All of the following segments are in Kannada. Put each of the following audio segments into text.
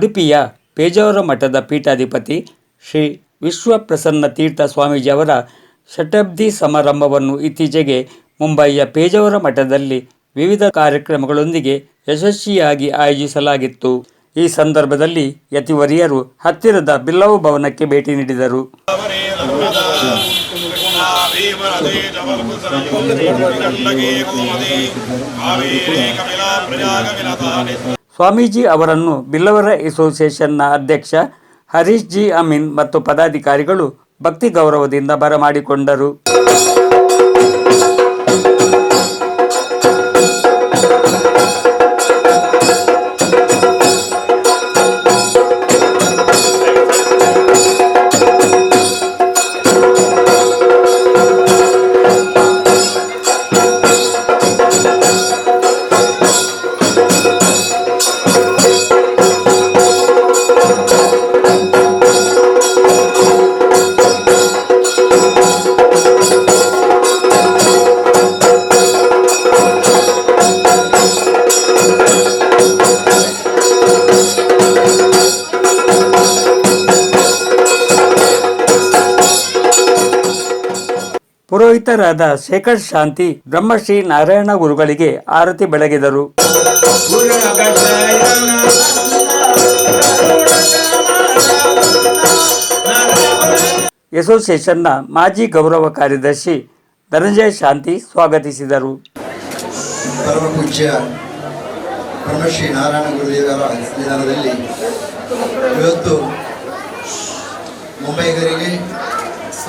ಉಡುಪಿಯ ಪೇಜಾವರ ಮಠದ ಪೀಠಾಧಿಪತಿ ಶ್ರೀ ವಿಶ್ವಪ್ರಸನ್ನ ತೀರ್ಥ ಸ್ವಾಮೀಜಿಯವರ ಶತಾಬ್ದಿ ಸಮಾರಂಭವನ್ನು ಇತ್ತೀಚೆಗೆ ಮುಂಬಯಿಯ ಪೇಜಾವರ ಮಠದಲ್ಲಿ ವಿವಿಧ ಕಾರ್ಯಕ್ರಮಗಳೊಂದಿಗೆ ಯಶಸ್ವಿಯಾಗಿ ಆಯೋಜಿಸಲಾಗಿತ್ತು. ಈ ಸಂದರ್ಭದಲ್ಲಿ ಯತಿವರಿಯರು ಹತ್ತಿರದ ಬಿಲ್ಲವು ಭವನಕ್ಕೆ ಭೇಟಿ ನೀಡಿದರು. ಸ್ವಾಮೀಜಿ ಅವರನ್ನು ಬಿಲ್ಲವರ ಅಸೋಸಿಯೇಷನ್ನ ಅಧ್ಯಕ್ಷ ಹರೀಶ್ ಜಿ ಅಮೀನ್ ಮತ್ತು ಪದಾಧಿಕಾರಿಗಳು ಭಕ್ತಿ ಗೌರವದಿಂದ ಬರಮಾಡಿಕೊಂಡರು. ಪುರೋಹಿತರಾದ ಶೇಖರ್ ಶಾಂತಿ ಬ್ರಹ್ಮಶ್ರೀ ನಾರಾಯಣ ಗುರುಗಳಿಗೆ ಆರತಿ ಬೆಳಗಿದರು. ಅಸೋಸಿಯೇಷನ್ನ ಮಾಜಿ ಗೌರವ ಕಾರ್ಯದರ್ಶಿ ಧನಂಜಯ ಶಾಂತಿ ಸ್ವಾಗತಿಸಿದರು. ಬ್ರಹ್ಮಶ್ರೀ ನಾರಾಯಣ ಗುರುದೇವರ ನಿಧನದಲ್ಲಿ ಇವತ್ತು ಮುಂಬೈಗರಿಗೆ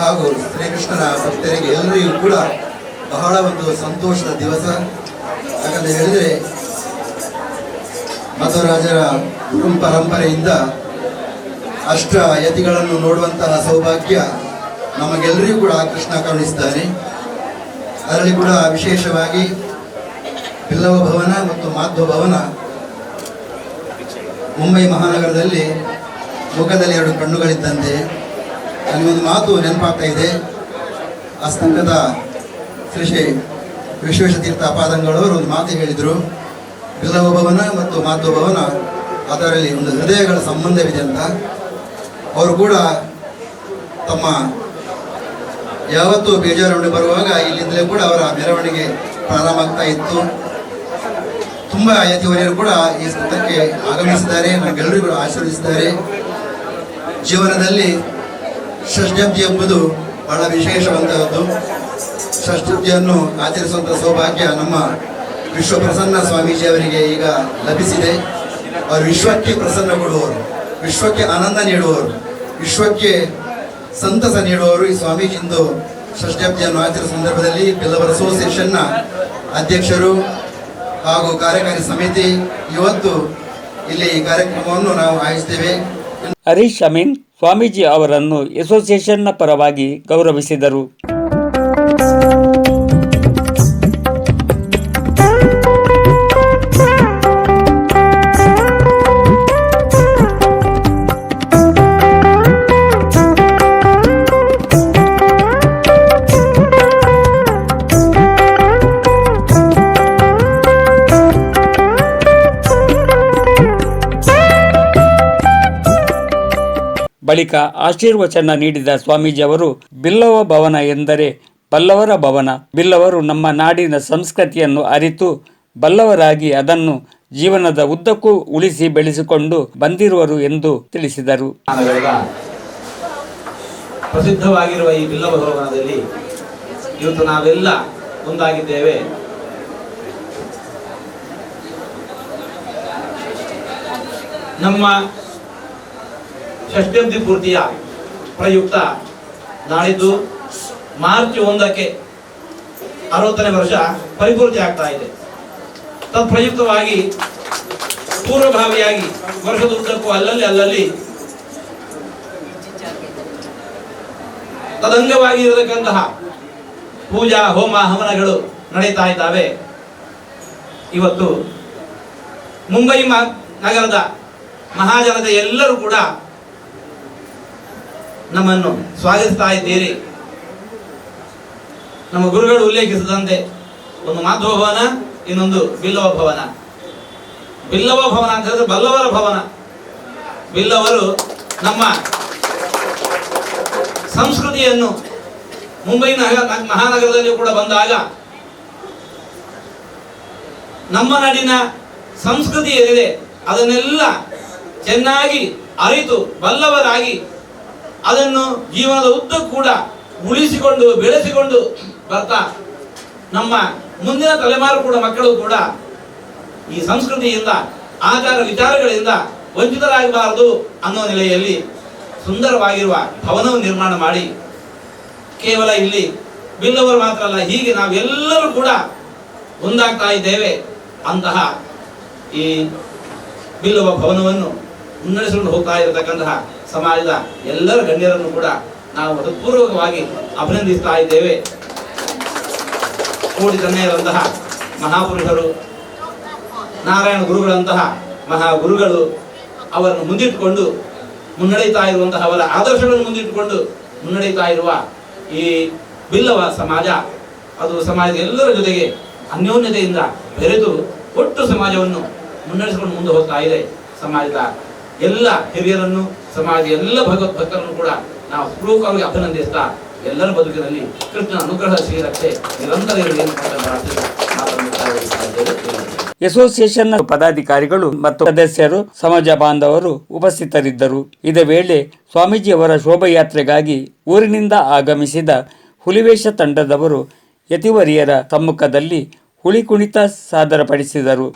ಹಾಗೂ ಶ್ರೀಕೃಷ್ಣನ ಭಕ್ತರಿಗೆ ಎಲ್ಲರಿಗೂ ಕೂಡ ಬಹಳ ಒಂದು ಸಂತೋಷದ ದಿವಸ. ಯಾಕಂತ ಹೇಳಿದರೆ, ಬಸವರಾಜರ ಕುಟುಂಬ ಪರಂಪರೆಯಿಂದ ಅಷ್ಟ ಯತಿಗಳನ್ನು ನೋಡುವಂತಹ ಸೌಭಾಗ್ಯ ನಮಗೆಲ್ಲರಿಗೂ ಕೂಡ ಕೃಷ್ಣ ಕರುಣಿಸಿದ್ದಾನೆ. ಅದರಲ್ಲಿ ಕೂಡ ವಿಶೇಷವಾಗಿ ಬಿಲ್ಲವ ಭವನ ಮತ್ತು ಮಾಧ್ವ ಭವನ ಮುಂಬೈ ಮಹಾನಗರದಲ್ಲಿ ಮುಖದಲ್ಲಿ ಎರಡು ಕಣ್ಣುಗಳಿದ್ದಂತೆ. ಅಲ್ಲಿ ಒಂದು ಮಾತು ನೆನಪಾಗ್ತಾ ಇದೆ. ಅಸ್ತಂಗದ ಶ್ರೀ ಶ್ರೀ ವಿಶ್ವೇಶತೀರ್ಥ ಅಪಾದಂಗಳವರು ಒಂದು ಮಾತು ಹೇಳಿದರು. ಬಿಲವ ಭವನ ಮತ್ತು ಮಾತು ಭವನ ಅದರಲ್ಲಿ ಒಂದು ಹೃದಯಗಳ ಸಂಬಂಧವಿದೆ ಅಂತ. ಅವರು ಕೂಡ ತಮ್ಮ ಯಾವತ್ತೂ ಬೇಜಾರವಣೆ ಬರುವಾಗ ಇಲ್ಲಿಂದಲೇ ಕೂಡ ಅವರ ಮೆರವಣಿಗೆ ಪ್ರಾರಂಭ ಆಗ್ತಾ ಇತ್ತು. ತುಂಬ ಯತಿವರಿಯರು ಕೂಡ ಈ ಸ್ಥಳಕ್ಕೆ ಆಗಮಿಸಿದ್ದಾರೆ. ನಮ್ಮೆಲ್ಲರಿಗೂ ಆಶೀರ್ವದಿಸಿದ್ದಾರೆ. ಜೀವನದಲ್ಲಿ ಷಷ್ಠಬ್ದಿ ಎಂಬುದು ಬಹಳ ವಿಶೇಷವಂತಹದ್ದು. ಷಷ್ಠಬ್ದಿಯನ್ನು ಆಚರಿಸುವಂಥ ಸೌಭಾಗ್ಯ ನಮ್ಮ ವಿಶ್ವ ಪ್ರಸನ್ನ ಸ್ವಾಮೀಜಿ ಅವರಿಗೆ ಈಗ ಲಭಿಸಿದೆ. ಅವರು ವಿಶ್ವಕ್ಕೆ ಪ್ರಸನ್ನ ಕೊಡುವವರು, ವಿಶ್ವಕ್ಕೆ ಆನಂದ ನೀಡುವವರು, ವಿಶ್ವಕ್ಕೆ ಸಂತಸ ನೀಡುವವರು ಈ ಸ್ವಾಮೀಜಿ ಸ್ವಾಮೀಜಿಂದು ಷಷ್ಠಬ್ದಿಯನ್ನು ಆಚರಿಸುವ ಸಂದರ್ಭದಲ್ಲಿ ಬಿಲ್ಲವರ್ ಅಸೋಸಿಯೇಷನ್ನ ಅಧ್ಯಕ್ಷರು ಹಾಗೂ ಕಾರ್ಯಕಾರಿ ಸಮಿತಿ ಇವತ್ತು ಇಲ್ಲಿ ಈ ಕಾರ್ಯಕ್ರಮವನ್ನು ನಾವು ಆಯೋಜಿಸ್ತೇವೆ. ಹರೀಶ್ ಅಮೀನ್ ಸ್ವಾಮೀಜಿ ಅವರನ್ನು ಅಸೋಸಿಯೇಷನ್ನ ಪರವಾಗಿ ಗೌರವಿಸಿದರು. ಬಳಿಕ ಆಶೀರ್ವಚನ ನೀಡಿದ ಸ್ವಾಮೀಜಿ ಅವರು, ಬಿಲ್ಲವ ಭವನ ಎಂದರೆ ಬಲ್ಲವರ ಭವನ. ಬಿಲ್ಲವರು ನಮ್ಮ ನಾಡಿನ ಸಂಸ್ಕೃತಿಯನ್ನು ಅರಿತು, ಬಲ್ಲವರಾಗಿ ಅದನ್ನು ಜೀವನದ ಉದ್ದಕ್ಕೂ ಉಳಿಸಿ ಬೆಳೆಸಿಕೊಂಡು ಬಂದಿರುವರು ಎಂದು ತಿಳಿಸಿದರು. ಪ್ರಸಿದ್ಧವಾಗಿರುವ ಈ ಬಿಲ್ಲವ ಭವನದಲ್ಲಿ ಇವತ್ತು ನಾವೆಲ್ಲ ಒಂದಾಗಿದ್ದೇವೆ. ನಮ್ಮ ಷಷ್ಠಬ್ದಿ ಪೂರ್ತಿಯ ಪ್ರಯುಕ್ತ ನಾಳಿದ್ದು ಮಾರ್ಚ್ ಒಂದಕ್ಕೆ ಅರವತ್ತನೇ ವರ್ಷ ಪರಿಪೂರ್ತಿ ಆಗ್ತಾ ಇದೆ. ತತ್ಪ್ರಯುಕ್ತವಾಗಿ ಪೂರ್ವಭಾವಿಯಾಗಿ ವರ್ಷದ ಉದ್ದಕ್ಕೂ ಅಲ್ಲಲ್ಲಿ ಅಲ್ಲಲ್ಲಿ ತದಂಗವಾಗಿ ಇರತಕ್ಕಂತಹ ಪೂಜಾ, ಹೋಮ, ಹವನಗಳು ನಡೀತಾ ಇದ್ದಾವೆ. ಇವತ್ತು ಮುಂಬೈ ನಗರದ ಮಹಾಜನತೆ ಎಲ್ಲರೂ ಕೂಡ ನಮ್ಮನ್ನು ಸ್ವಾಗತಿಸ್ತಾ ಇದ್ದೀರಿ. ನಮ್ಮ ಗುರುಗಳು ಉಲ್ಲೇಖಿಸಿದಂತೆ ಒಂದು ಮಾಧವ ಭವನ, ಇನ್ನೊಂದು ಬಿಲ್ಲವ ಭವನ. ಬಿಲ್ಲವ ಭವನ ಅಂತ ಹೇಳಿದ್ರೆ ಬಲ್ಲವರ ಭವನ. ಬಿಲ್ಲವರು ನಮ್ಮ ಸಂಸ್ಕೃತಿಯನ್ನು ಮುಂಬೈ ನಗರ ಮಹಾನಗರದಲ್ಲಿ ಕೂಡ ಬಂದಾಗ ನಮ್ಮ ನಾಡಿನ ಸಂಸ್ಕೃತಿ ಏನಿದೆ ಅದನ್ನೆಲ್ಲ ಚೆನ್ನಾಗಿ ಅರಿತು ಬಲ್ಲವರಾಗಿ ಅದನ್ನು ಜೀವನದ ಉದ್ದಕ್ಕೂ ಕೂಡ ಉಳಿಸಿಕೊಂಡು, ಬೆಳೆಸಿಕೊಂಡು ಬರ್ತಾ ನಮ್ಮ ಮುಂದಿನ ತಲೆಮಾರು ಕೂಡ, ಮಕ್ಕಳು ಕೂಡ ಈ ಸಂಸ್ಕೃತಿಯಿಂದ, ಆಚಾರ ವಿಚಾರಗಳಿಂದ ವಂಚಿತರಾಗಬಾರದು ಅನ್ನೋ ನೆಲೆಯಲ್ಲಿ ಸುಂದರವಾಗಿರುವ ಭವನವನ್ನು ನಿರ್ಮಾಣ ಮಾಡಿ ಕೇವಲ ಇಲ್ಲಿ ಬಿಲ್ಲವರು ಮಾತ್ರ ಅಲ್ಲ, ಹೀಗೆ ನಾವೆಲ್ಲರೂ ಕೂಡ ಒಂದಾಗ್ತಾ ಇದ್ದೇವೆ ಅಂತಹ ಈ ಬಿಲ್ಲವ ಭವನವನ್ನು ಮುನ್ನಡೆಸಿಕೊಂಡು ಹೋಗ್ತಾ ಇರತಕ್ಕಂತಹ ಸಮಾಜದ ಎಲ್ಲರ ಗಣ್ಯರನ್ನು ಕೂಡ ನಾವು ಹೃತ್ಪೂರ್ವಕವಾಗಿ ಅಭಿನಂದಿಸ್ತಾ ಇದ್ದೇವೆ. ಕೋಟಿ ತನ್ನೆಯರಂತಹ ಮಹಾಪುರುಷರು, ನಾರಾಯಣ ಗುರುಗಳಂತಹ ಮಹಾ ಗುರುಗಳು ಅವರನ್ನು ಮುಂದಿಟ್ಟುಕೊಂಡು, ಮುನ್ನಡೆಯುತ್ತಾ ಇರುವಂತಹ ಅವರ ಆದರ್ಶಗಳನ್ನು ಮುಂದಿಟ್ಟುಕೊಂಡು ಮುನ್ನಡೆಯುತ್ತಾ ಇರುವ ಈ ಬಿಲ್ಲವ ಸಮಾಜ, ಅದು ಸಮಾಜದ ಎಲ್ಲರ ಜೊತೆಗೆ ಅನ್ಯೋನ್ಯತೆಯಿಂದ ಬೆರೆದು ಒಟ್ಟು ಸಮಾಜವನ್ನು ಮುನ್ನಡೆಸಿಕೊಂಡು ಮುಂದೆ ಹೋಗ್ತಾ ಇದೆ ಸಮಾಜದ ಎಲ್ಲ ಹಿರಿಯರನ್ನು, ಸಮಾಜದ ಎಲ್ಲ ಭಗವತ್ ಭಕ್ತರನ್ನು ಕೂಡ ನಾವು ಪೂರ್ವಕವಾಗಿ ಅಭಿನಂದಿಸ್ತಾ ಎಲ್ಲರ ಬದುಕಿನಲ್ಲಿ ಕೃಷ್ಣ ಅನುಗ್ರಹ ಶ್ರೀರಕ್ಷೆ ನಿರಂತರ ಇರಲಿ. ಅಸೋಸಿಯೇಷನ್ನ ಪದಾಧಿಕಾರಿಗಳು ಮತ್ತು ಸದಸ್ಯರು, ಸಮಾಜ ಬಾಂಧವರು ಉಪಸ್ಥಿತರಿದ್ದರು ಇದೇ ವೇಳೆ ಸ್ವಾಮೀಜಿಯವರ ಶೋಭಾಯಾತ್ರೆಗಾಗಿ ಊರಿನಿಂದ ಆಗಮಿಸಿದ ಹುಲಿವೇಶ ತಂಡದವರು ಯತಿವರಿಯರ ಸಮ್ಮುಖದಲ್ಲಿ ಹುಳಿ ಕುಣಿತ ಸಾದರಪಡಿಸಿದರು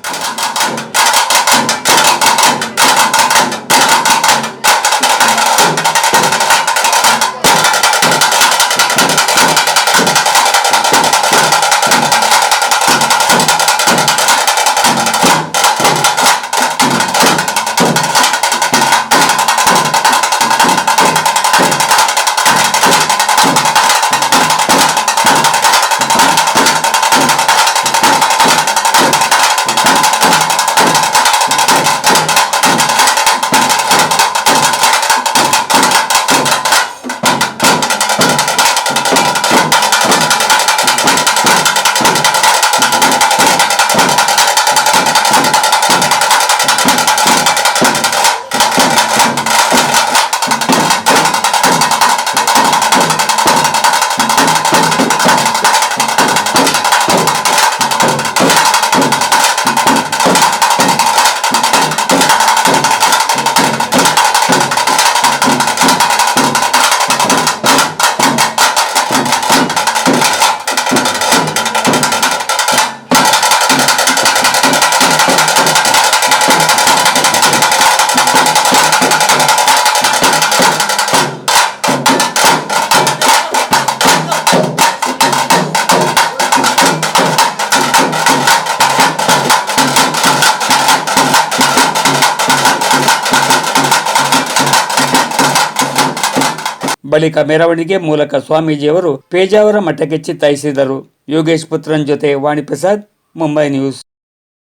ಬಳಿಕ ಮೆರವಣಿಗೆ ಮೂಲಕ ಸ್ವಾಮೀಜಿಯವರು ಪೇಜಾವರ ಮಠಕ್ಕೆ ಚಿತ್ತಾಯಿಸಿದರು. ಯೋಗೇಶ್ ಪುತ್ರನ್ ಜೊತೆ ವಾಣಿಪ್ರಸಾದ್ ಮುಂಬೈ ನ್ಯೂಸ್.